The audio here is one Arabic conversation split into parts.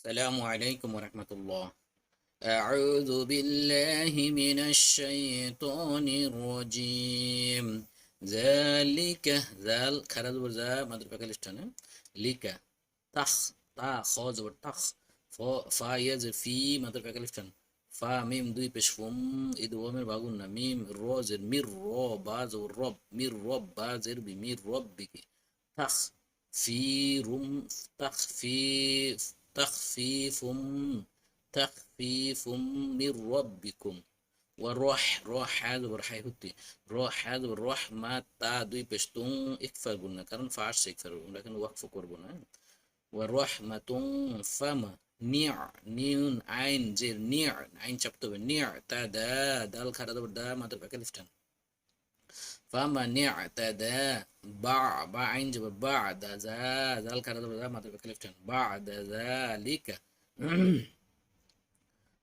السلام عليكم ورحمة الله أعوذ بالله من الشيطان الرجيم ذلك ذال خرج برزا مدر بكالشتان لك تخ تا خاز تخ فا يز في مدر بكالشتان فا ميم دوي بشفم إذ ومر باغونا ميم روزر مير رو باز رب مير رب بازر بمير ربك تخ في رم تخفيف تخفيف تخفيف من ربكم. والروح روح هذا ورحي هتي روح هذا والروح ما تا دوي بشتون اكفر قلنا كرن فعش اكفر لكن وقف قربنا والرحمة فما نيع نيون عين زير نيع عين شبتو نيع تا دا دال خرد دا ما تبقى كلفتن فما نيع تا دا باع باع عين جب بعد ذا دال خرد دا ما تبقى كلفتن بعد ذلك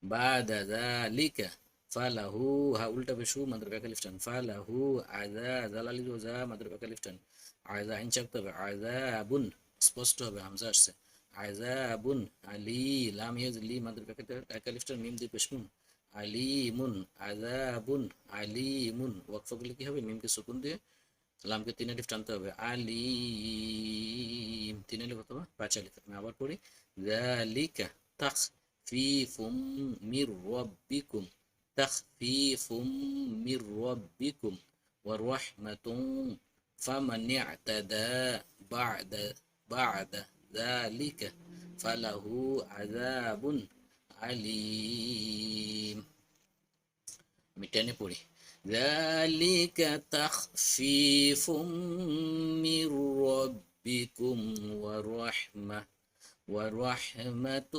بعد ذلك فله ها উল্টা পেশু মাদ্রাকা লিফটান ফালাহু আযা জালালি যা মাদ্রাকা লিফটান আযা আইন চাপতে হবে আযাবুন স্পষ্ট হবে হামজা আসছে আযাবুন আলি লাম ইয়াজ লি মাদ্রাকা লিফটান মিম দিয়ে পেশমুন আলিমুন আযাবুন আলিমুন ওয়াকফ করলে কি হবে মিমকে সুকুন দিয়ে লামকে তিন আলিফ টানতে হবে আলিম তিন আলিফ অথবা পাঁচ আলিফ আমি আবার পড়ি যালিকা তাখ تخفيف من ربكم تخفيف من ربكم ورحمة فمن اعتدى بعد بعد ذلك فله عذاب عليم متاني بوري ذلك تخفيف من ربكم ورحمة ورحمة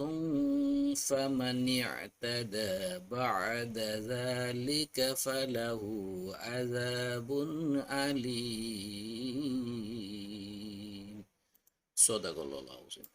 فمن اعتدى بعد ذلك فله عذاب أليم. صدق الله العظيم.